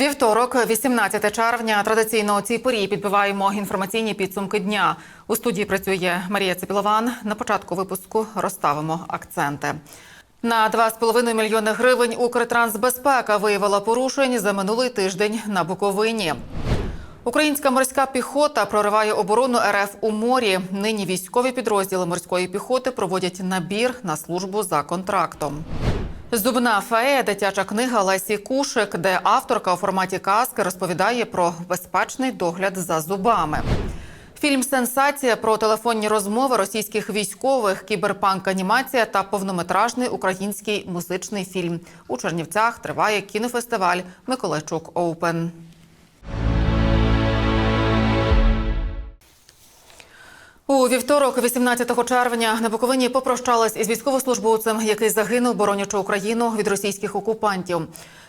Вівторок, 18 червня. Традиційно у цій порі підбиваємо інформаційні підсумки дня. У студії працює Марія Цепілован. На початку випуску розставимо акценти. На 2,5 мільйони гривень Укртрансбезпека виявила порушень за минулий тиждень на Буковині. Українська морська піхота прориває оборону РФ у морі. Нині військові підрозділи морської піхоти проводять набір на службу за контрактом. Зубна фея дитяча книга Лесі Кушик, де авторка у форматі казки розповідає про безпечний догляд за зубами. Фільм Сенсація про телефонні розмови російських військових, кіберпанк-анімація та повнометражний український музичний фільм. У Чернівцях триває кінофестиваль Миколайчук Оупен. У вівторок, 18 червня, на Буковині попрощалась із військовослужбовцем, який загинув, боронячи Україну від російських окупантів.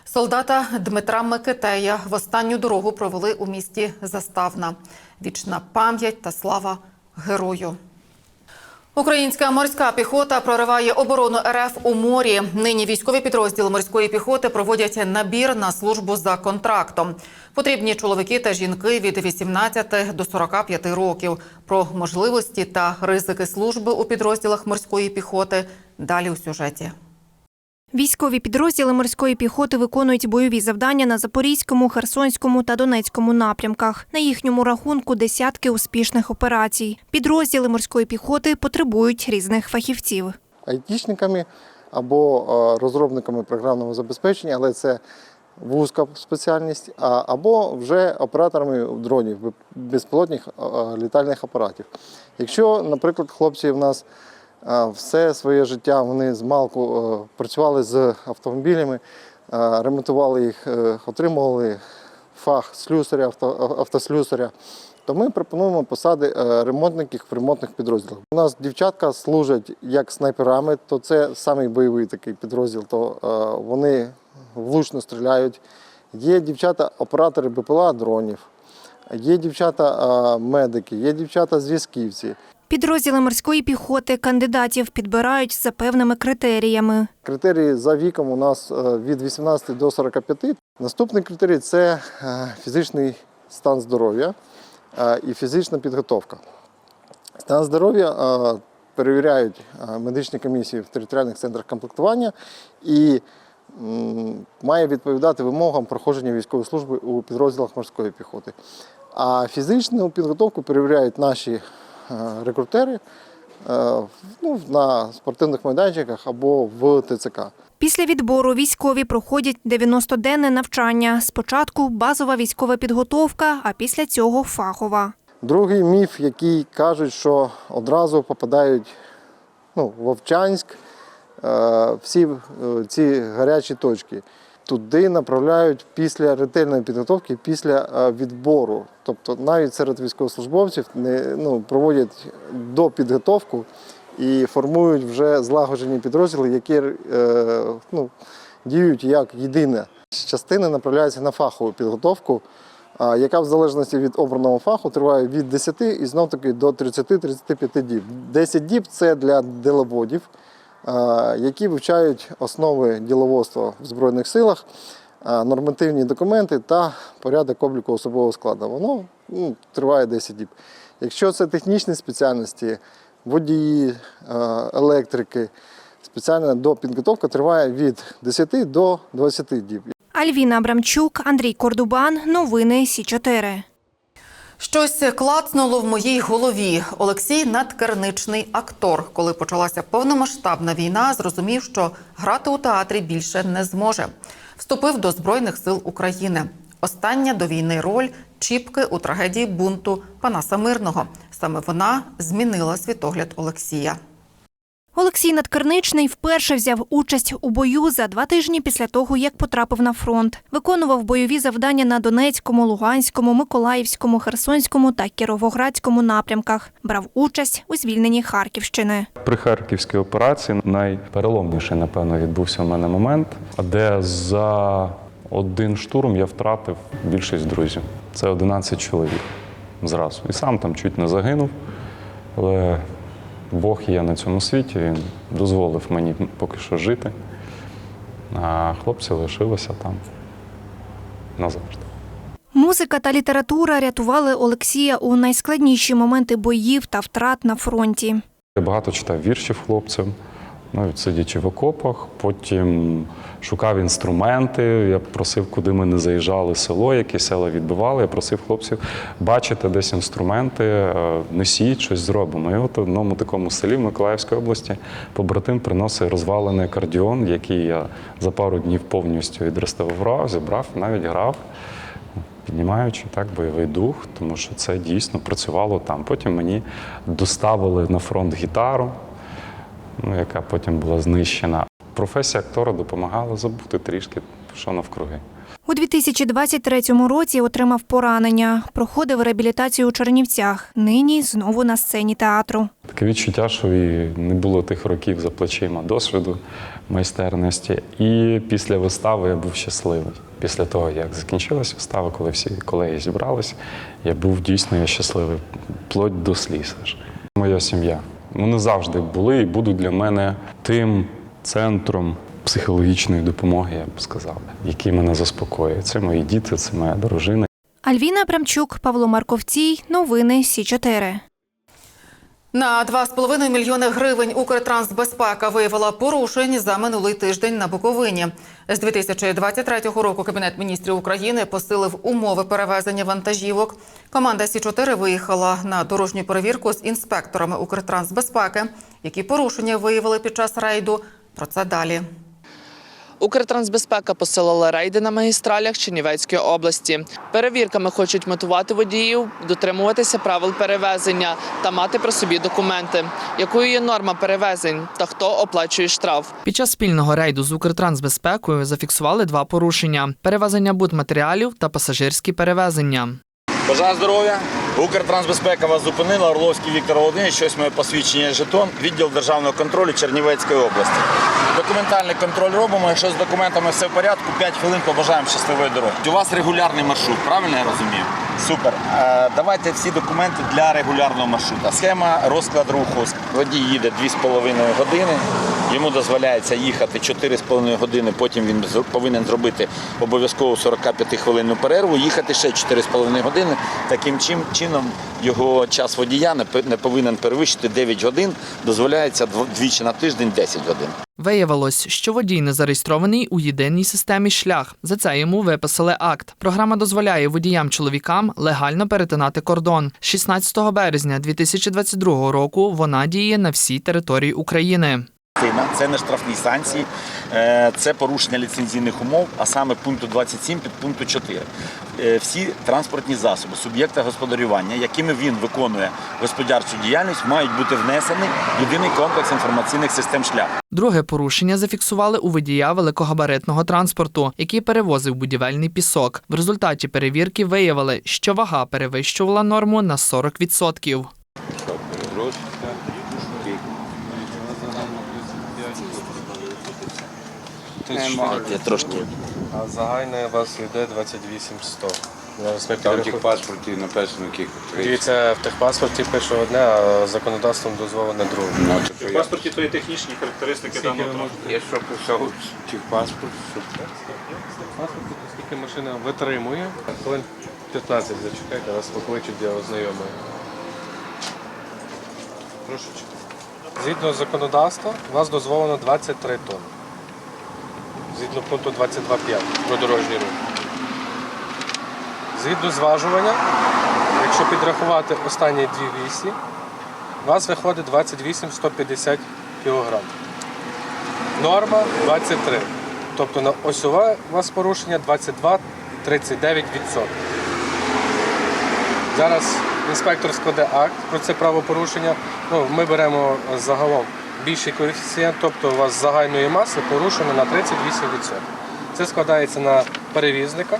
Солдата Дмитра Микитея в останню дорогу провели у місті Заставна. Вічна пам'ять та слава герою. Українська морська піхота прориває оборону РФ у морі. Нині військові підрозділи морської піхоти проводять набір на службу за контрактом. Потрібні чоловіки та жінки від 18 до 45 років. Про можливості та ризики служби у підрозділах морської піхоти далі у сюжеті. Військові підрозділи морської піхоти виконують бойові завдання на Запорізькому, Херсонському та Донецькому напрямках. На їхньому рахунку десятки успішних операцій. Підрозділи морської піхоти потребують різних фахівців. айтішниками або е, розробниками програмного забезпечення, але це вузька спеціальність, або вже операторами дронів, безпілотних е, літальних апаратів. Якщо, наприклад, хлопці в нас все своє життя вони з малку е, працювали з автомобілями, е, ремонтували їх, е, отримували фах слюсаря, авто, автослюсаря, то ми пропонуємо посади ремонтників в ремонтних підрозділах. У нас дівчатка служать як снайперами, то це самий бойовий такий підрозділ, то вони влучно стріляють. Є дівчата-оператори БПЛА дронів, є дівчата-медики, є дівчата-зв'язківці. Підрозділи морської піхоти кандидатів підбирають за певними критеріями. Критерії за віком у нас е, від 18 до 45. Наступний критерій це е, фізичний стан здоров'я е, і фізична підготовка. Стан здоров'я перевіряють медичні комісії в територіальних центрах комплектування і має відповідати вимогам проходження військової служби у підрозділах морської піхоти. А фізичну підготовку перевіряють наші рекрутери е, ну, на спортивних майданчиках або в ТЦК. Після відбору військові проходять 90-денне навчання. Спочатку базова військова підготовка, а після цього фахова. Другий міф, який кажуть, що одразу попадають ну, в Вовчанськ, е, всі е, ці гарячі точки. Туди направляють після ретельної підготовки, після е, відбору. Тобто навіть серед військовослужбовців не, ну, проводять допідготовку і формують вже злагоджені підрозділи, які е, ну, діють як єдине. Частини направляються на фахову підготовку, яка в залежності від обраного фаху триває від 10 і знов таки до 30-35 діб. 10 діб це для діловодів, а, які вивчають основи діловодства в Збройних силах, нормативні документи та порядок обліку особового складу. Воно ну, триває 10 діб. Якщо це технічні спеціальності, водії, е, електрики, спеціальна допідготовка триває від 10 до 20 діб. Альвіна Абрамчук, Андрій Кордубан. Новини Сі 4 Щось клацнуло в моїй голові. Олексій надкерничний актор. Коли почалася повномасштабна війна, зрозумів, що грати у театрі більше не зможе. Вступив до Збройних сил України. Остання до війни роль Чіпки у трагедії бунту Панаса Мирного. Саме вона змінила світогляд Олексія. Олексій Надкерничний вперше взяв участь у бою за два тижні після того, як потрапив на фронт. Виконував бойові завдання на Донецькому, Луганському, Миколаївському, Херсонському та Кіровоградському напрямках. Брав участь у звільненні Харківщини. При харківській операції найпереломніший, напевно, відбувся у мене момент, де за один штурм я втратив більшість друзів. Це 11 чоловік зразу. І сам там чуть не загинув. Але Бог є на цьому світі, він дозволив мені поки що жити. А хлопці лишилися там. назавжди. Музика та література рятували Олексія у найскладніші моменти боїв та втрат на фронті. Я багато читав віршів хлопцям, навіть сидячи в окопах. Потім шукав інструменти. Я просив, куди ми не заїжджали, село, які села відбивали. Я просив хлопців бачити десь інструменти, е, несіть, щось зробимо. І от в одному такому селі в Миколаївській області побратим приносив розвалений акордіон, який я за пару днів повністю відреставрував, зібрав, навіть грав. Піднімаючи так бойовий дух, тому що це дійсно працювало там. Потім мені доставили на фронт гітару, ну, яка потім була знищена. Професія актора допомагала забути трішки, що навкруги. У 2023 році отримав поранення, проходив реабілітацію у Чернівцях. Нині знову на сцені театру. Таке відчуття, що і не було тих років за плечима досвіду, майстерності. І після вистави я був щасливий. Після того, як закінчилася вистава, коли всі колеги зібрались, я був дійсно я щасливий, вплоть до сліз. Моя сім'я. Вони завжди були і будуть для мене тим центром психологічної допомоги, я б сказав, який мене заспокоює. Це мої діти, це моя дружина. Альвіна Абрамчук, Павло Марковцій. Новини Сі 4 На 2,5 мільйони гривень Укртрансбезпека виявила порушень за минулий тиждень на Буковині. З 2023 року Кабінет міністрів України посилив умови перевезення вантажівок. Команда Сі 4 виїхала на дорожню перевірку з інспекторами Укртрансбезпеки, які порушення виявили під час рейду. Про це далі. Укртрансбезпека посилила рейди на магістралях Чернівецької області. Перевірками хочуть мотивувати водіїв дотримуватися правил перевезення та мати при собі документи, якою є норма перевезень та хто оплачує штраф. Під час спільного рейду з Укртрансбезпекою зафіксували два порушення: перевезення будматеріалів та пасажирські перевезення. Бажаю здоров'я. Укртрансбезпека вас зупинила. Орловський Віктор Володимирович, щось моє посвідчення жетон, відділ державного контролю Чернівецької області. Документальний контроль робимо. Якщо з документами все в порядку, 5 хвилин побажаємо щасливої дороги. У вас регулярний маршрут, правильно я розумію? Супер. Е, давайте всі документи для регулярного маршрута. Схема розклад руху. Водій їде 2,5 години. Йому дозволяється їхати 4,5 години. Потім він повинен зробити обов'язково 45-хвилинну перерву, їхати ще 4,5 години. Таким чим- чином його час водія не повинен перевищити 9 годин. Дозволяється двічі на тиждень 10 годин. Виявилось, що водій не зареєстрований у єдиній системі шлях. За це йому виписали акт. Програма дозволяє водіям-чоловікам легально перетинати кордон. 16 березня 2022 року вона діє на всій території України. Це не штрафні санкції, е, це порушення ліцензійних умов, а саме пункту 27 під пункту 4. Е, Всі транспортні засоби, суб'єкти господарювання, якими він виконує господарчу діяльність, мають бути внесені в єдиний комплекс інформаційних систем шляху. Друге порушення зафіксували у водія великогабаритного транспорту, який перевозив будівельний пісок. В результаті перевірки виявили, що вага перевищувала норму на 40%. Я трошки А загальне у вас йде 28100. Зараз ми Там в техпаспорті написано кілька. Дивіться, в техпаспорті пише одне, а законодавством дозволене друге. Ну, В паспорті то є технічні характеристики Скільки даного транспорту. Я що писав техпаспорт, щоб В паспорті, скільки машина витримує, хвилин 15 зачекайте, вас покличуть, я ознайомую. Трошечки. Згідно законодавства, у вас дозволено 23 тонни. Згідно пункту 22.5 про дорожній рух. Згідно зважування, якщо підрахувати останні дві вісі, у вас виходить 28 150 кг. Норма 23. Тобто на осьове у вас порушення 22-39%. Зараз інспектор складе акт про це правопорушення. Ну, ми беремо загалом більший коефіцієнт, тобто у вас загальної маси порушено на 38%. Це складається на перевізника.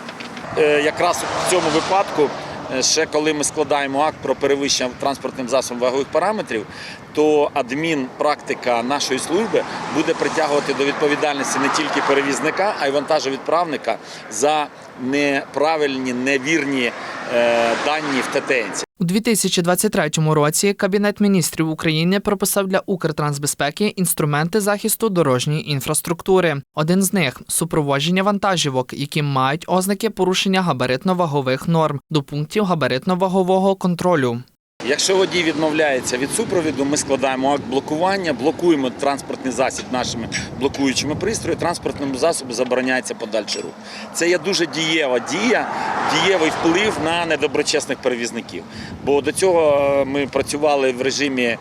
Е, якраз в цьому випадку, е, ще коли ми складаємо акт про перевищення транспортним засобом вагових параметрів, то адмінпрактика нашої служби буде притягувати до відповідальності не тільки перевізника, а й вантажовідправника за неправильні, невірні е, дані в ТТНці. У 2023 році Кабінет міністрів України прописав для Укртрансбезпеки інструменти захисту дорожньої інфраструктури. Один з них супроводження вантажівок, які мають ознаки порушення габаритно-вагових норм до пунктів габаритно-вагового контролю. Якщо водій відмовляється від супровіду, ми складаємо акт блокування, блокуємо транспортний засіб нашими блокуючими пристроями, транспортному засобу забороняється подальший рух. Це є дуже дієва дія, дієвий вплив на недоброчесних перевізників. Бо до цього е, ми працювали в режимі.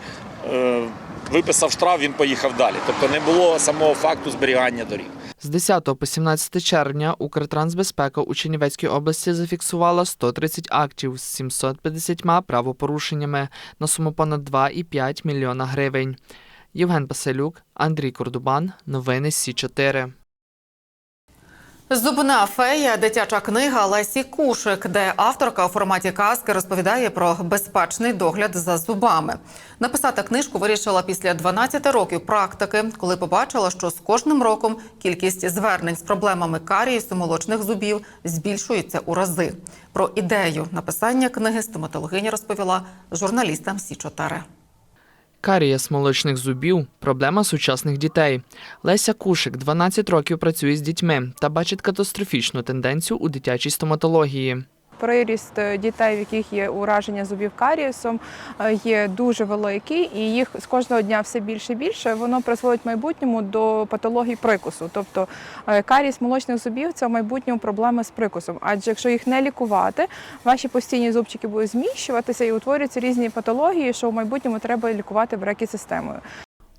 Виписав штраф, він поїхав далі. Тобто не було самого факту зберігання доріг. З 10 по 17 червня Укртрансбезпека у Чернівецькій області зафіксувала 130 актів з 750 правопорушеннями на суму понад 2,5 мільйона гривень. Євген Паселюк, Андрій Кордубан. Новини Сі 4 Зубна фея дитяча книга Лесі Кушик, де авторка у форматі казки розповідає про безпечний догляд за зубами. Написати книжку вирішила після 12 років практики, коли побачила, що з кожним роком кількість звернень з проблемами карієсу молочних зубів збільшується у рази. Про ідею написання книги стоматологиня розповіла журналістам Сі 4 Карієс молочних зубів проблема сучасних дітей. Леся Кушик 12 років працює з дітьми та бачить катастрофічну тенденцію у дитячій стоматології. Приріст дітей, в яких є ураження зубів карієсом, е, є дуже великий, і їх з кожного дня все більше і більше. Воно призводить в майбутньому до патології прикусу. Тобто е, карієс молочних зубів це в майбутньому проблеми з прикусом. Адже якщо їх не лікувати, ваші постійні зубчики будуть зміщуватися і утворюються різні патології, що в майбутньому треба лікувати брекісистемою.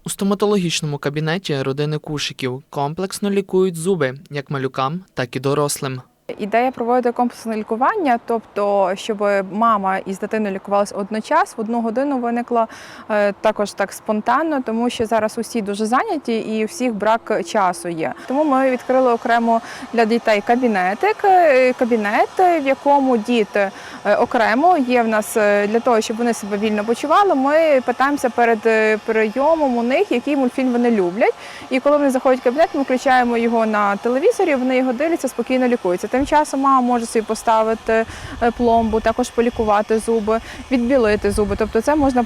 У стоматологічному кабінеті родини Кушиків комплексно лікують зуби як малюкам, так і дорослим. Ідея проводити комплексне лікування, тобто, щоб мама із дитиною лікувалися одночас, в одну годину виникла е, також так спонтанно, тому що зараз усі дуже зайняті і у всіх брак часу є. Тому ми відкрили окремо для дітей кабінетик, е, кабінет, в якому діти е, окремо є в нас для того, щоб вони себе вільно почували. Ми питаємося перед прийомом у них, який мультфільм вони люблять. І коли вони заходять в кабінет, ми включаємо його на телевізорі, вони його дивляться, спокійно лікуються. Тим часом мама може собі поставити е, пломбу, також полікувати зуби, відбілити зуби. Тобто це можна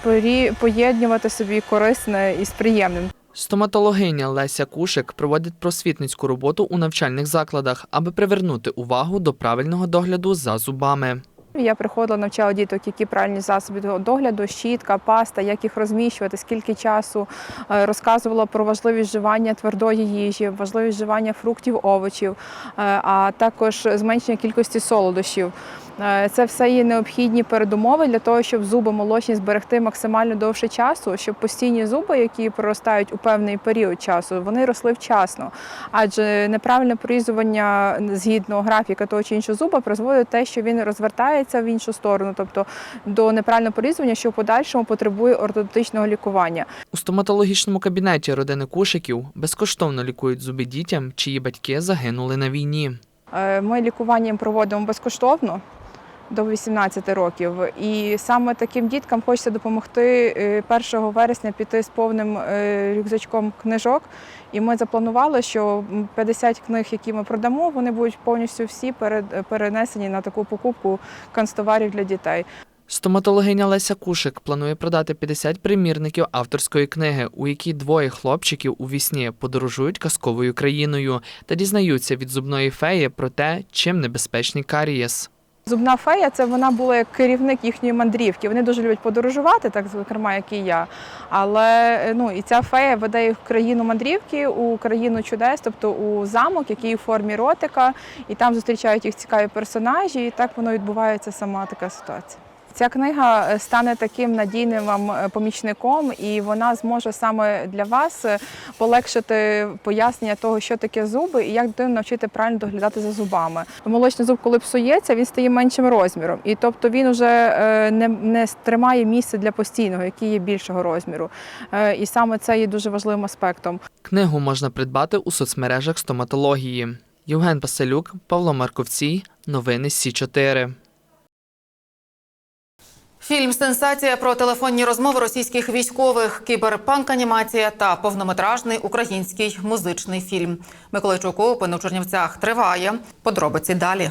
поєднувати собі корисне із приємним. Стоматологиня Леся Кушик проводить просвітницьку роботу у навчальних закладах, аби привернути увагу до правильного догляду за зубами. Я приходила, навчала діток, які пральні засоби догляду, щітка, паста, як їх розміщувати, скільки часу Е, розказувала про важливість вживання твердої їжі, важливість вживання фруктів, овочів, е, а також зменшення кількості солодощів. Е, Це все є необхідні передумови для того, щоб зуби молочні зберегти максимально довше часу, щоб постійні зуби, які проростають у певний період часу, вони росли вчасно. Адже неправильне порізування згідно графіка того чи іншого зуба призводить до те, що він розвертається в іншу сторону, тобто до неправильного порізування, що в подальшому потребує ортодонтичного лікування. У стоматологічному кабінеті родини Кушиків безкоштовно лікують зуби дітям, чиї батьки загинули на війні. Е, Ми лікування їм проводимо безкоштовно. До 18 років, і саме таким діткам хочеться допомогти е, 1 вересня піти з повним е, рюкзачком книжок. І ми запланували, що м, 50 книг, які ми продамо, вони будуть повністю всі перенесені на таку покупку канцтоварів для дітей. Стоматологиня Леся Кушик планує продати 50 примірників авторської книги, у якій двоє хлопчиків у вісні подорожують казковою країною та дізнаються від зубної феї про те, чим небезпечний карієс. Зубна фея це вона була як керівник їхньої мандрівки. Вони дуже люблять подорожувати, так зокрема, як і я. Але е, ну і ця фея веде їх в країну мандрівки, у країну чудес, тобто у замок, який у формі ротика, і там зустрічають їх цікаві персонажі, і так воно відбувається сама така ситуація. Ця книга е, стане таким надійним вам е, помічником, і вона зможе саме для вас е, полегшити пояснення того, що таке зуби, і як дитину навчити правильно доглядати за зубами. Молочний зуб, коли псується, він стає меншим розміром, і тобто він вже не, не тримає місце для постійного, який є більшого розміру. І саме це є дуже важливим аспектом. Книгу можна придбати у соцмережах стоматології. Євген Паселюк, Павло Марковцій, новини Сі 4 Фільм Сенсація про телефонні розмови російських військових, кіберпанк-анімація та повнометражний український музичний фільм. Миколайчук Опен у Чернівцях триває. Подробиці далі.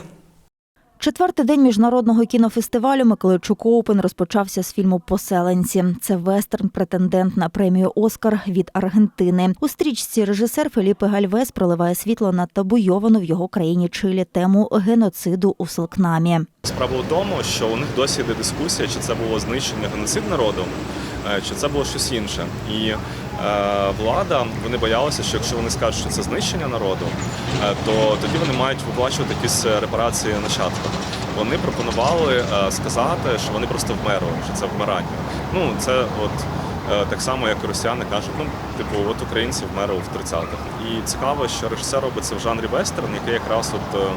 Четвертий день міжнародного кінофестивалю Миколайчук Оупен розпочався з фільму Поселенці. Це вестерн претендент на премію Оскар від Аргентини. У стрічці режисер Феліпе Гальвес проливає світло на табуйовану в його країні Чилі тему геноциду у Селкнамі. Справа в тому, що у них досі йде дискусія, чи це було знищення геноцид народу, чи це було щось інше. І е, влада вони боялися, що якщо вони скажуть, що це знищення народу, е, то тоді вони мають виплачувати якісь е, репарації нащадкам. Вони пропонували е, сказати, що вони просто вмерли, що це вмирання. Ну це от. Е, Так само, як і росіяни кажуть, ну типу, от українці вмерли в 30-х. І цікаво, що режисер робить це в жанрі вестерн, який якраз от е,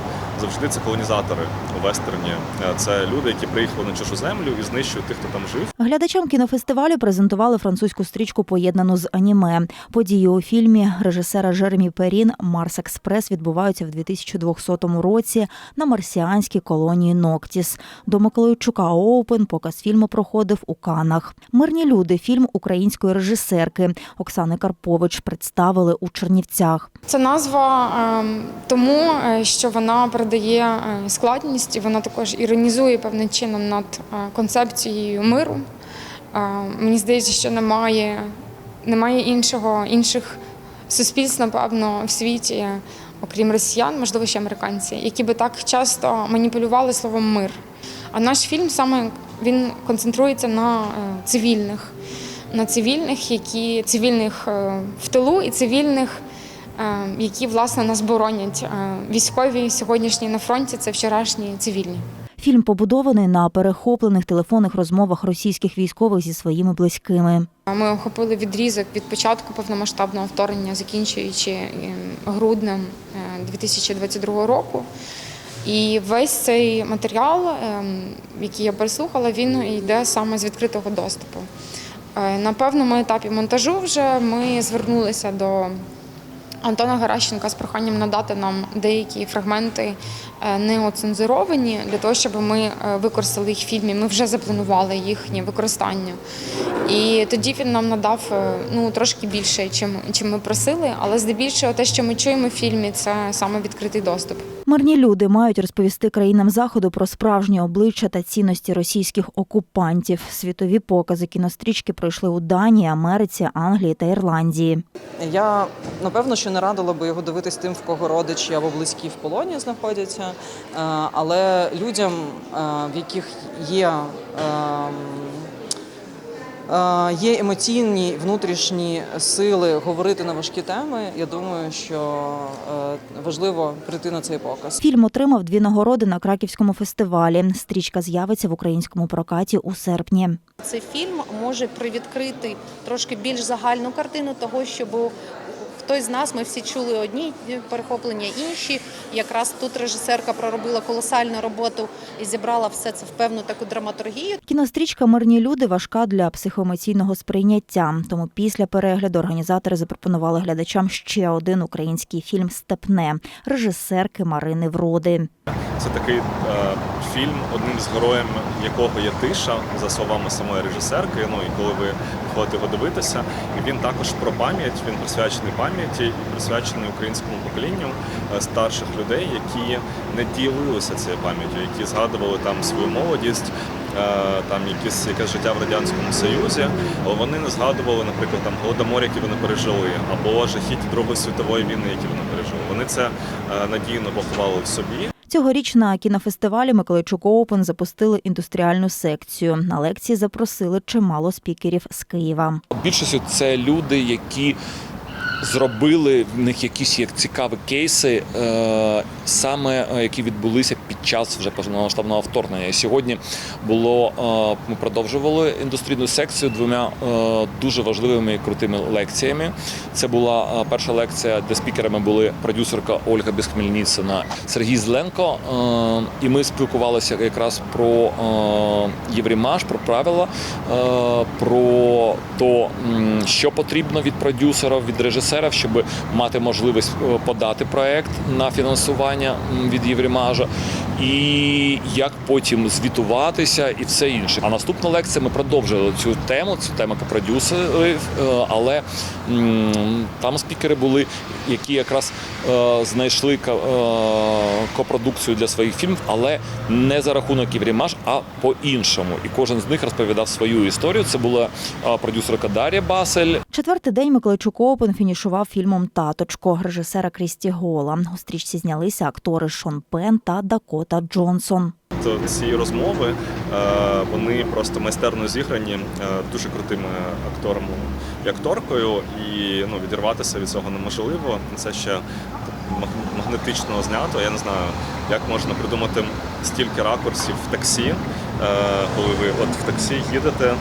завжди це колонізатори у вестерні. Е, Це люди, які приїхали на чужу землю і знищують тих, хто там жив. Глядачам кінофестивалю презентували французьку стрічку, поєднану з аніме. Події у фільмі режисера Жеремі Перін Марс Експрес відбуваються в 2200 році на марсіанській колонії Ноктіс. До Миколайчука Оупен показ фільму проходив у Канах. Мирні люди фільм української режисерки Оксани Карпович представили у Чернівцях. Це назва ем, тому, е, що вона передає е, складність, і вона також іронізує певним чином над е, концепцією миру. Мені здається, що немає, немає іншого, інших суспільств, напевно, в світі, окрім росіян, можливо, ще американці, які би так часто маніпулювали словом мир. А наш фільм саме він концентрується на цивільних, на цивільних, які цивільних е, в тилу і цивільних. е, Які власне нас боронять Е, військові сьогоднішні на фронті це вчорашні цивільні. Фільм побудований на перехоплених телефонних розмовах російських військових зі своїми близькими. Ми охопили відрізок від початку повномасштабного вторгнення, закінчуючи ем, груднем е, 2022 року. І весь цей матеріал, ем, який я переслухала, він йде саме з відкритого доступу. Е, На певному етапі монтажу вже ми звернулися до Антона Геращенка з проханням надати нам деякі фрагменти е, неоцензуровані для того, щоб ми е, використали їх в фільмі. Ми вже запланували їхнє використання. І тоді він нам надав ну трошки більше, чим, чим ми просили. Але здебільшого те, що ми чуємо в фільмі, це саме відкритий доступ. Мирні люди мають розповісти країнам заходу про справжні обличчя та цінності російських окупантів. Світові покази кінострічки пройшли у Данії, Америці, Англії та Ірландії. Я напевно, що не радила би його дивитись тим, в кого родичі або близькі в полоні знаходяться. Е, Але людям, е, в яких є, е, є емоційні внутрішні сили говорити на важкі теми, я думаю, що е, важливо прийти на цей показ. Фільм отримав дві нагороди на краківському фестивалі. Стрічка з'явиться в українському прокаті у серпні. Цей фільм може привідкрити трошки більш загальну картину того, щоб хтось з нас, ми всі чули одні перехоплення, інші. Якраз тут режисерка проробила колосальну роботу і зібрала все це в певну таку драматургію. Кінострічка Мирні люди важка для психоемоційного сприйняття. Тому після перегляду організатори запропонували глядачам ще один український фільм Степне режисерки Марини Вроди. Це такий е, фільм, одним з героїв якого є тиша, за словами самої режисерки. Ну і коли ви виходите його дивитися, і він також про пам'ять, він присвячений пам'яті присвячений українському поколінню е, старших людей, які не ділилися цією пам'яттю, які згадували там свою молодість. е, Там якісь якесь життя в радянському союзі, але вони не згадували, наприклад, там голодомор, який вони пережили, або жахіття Другої світової війни, які вони пережили. Вони це е, надійно поховали в собі. Цьогоріч на кінофестивалі Миколайчук Оупен запустили індустріальну секцію. На лекції запросили чимало спікерів з Києва. Більшістю це люди, які зробили в них якісь як цікаві кейси, е, саме е, які відбулися під час вже повномасштабного вторгнення. Сьогодні було е, ми продовжували індустрійну секцію двома е, дуже важливими і крутими лекціями. Це була е, перша лекція, де спікерами були продюсерка Ольга Безхмельніцина, Сергій Зленко. Е, і ми спілкувалися якраз про е, Єврімаж, про правила, е, про то, що потрібно від продюсера, від режисера. Режисера, щоб мати можливість е, подати проект на фінансування від Єврімажа, і як потім звітуватися і все інше. А наступна лекція ми продовжили цю тему, цю тему продюсерів, е, але там спікери були, які якраз е, знайшли копродукцію для своїх фільмів, але не за рахунок Єврімаж, а по-іншому. І кожен з них розповідав свою історію. Це була продюсерка Дар'я Басель, Четвертий день Миколайчук Оупен фінішував фільмом Таточко режисера Крісті Гола. У стрічці знялися актори Шон Пен та Дакота Джонсон. То ці розмови е, вони просто майстерно зіграні е, дуже крутими акторами і акторкою, і ну відірватися від цього неможливо. Це ще маг- магнетично знято. Я не знаю, як можна придумати стільки ракурсів в таксі, е, коли ви от в таксі їдете.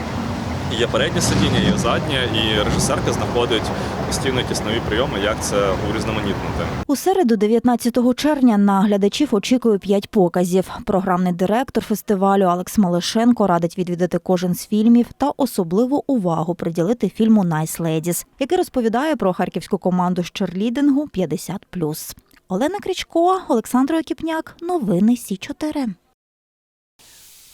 Є переднє сидіння, є заднє, і режисерка знаходить постійно якісь прийоми, як це урізноманітнити. У середу, 19 червня, на глядачів очікує п'ять показів. Програмний директор фестивалю Алекс Малишенко радить відвідати кожен з фільмів та особливу увагу приділити фільму «Nice Ladies», який розповідає про харківську команду з черлідингу 50+. Олена Крічко, Олександр Окіпняк. Новини Сі 4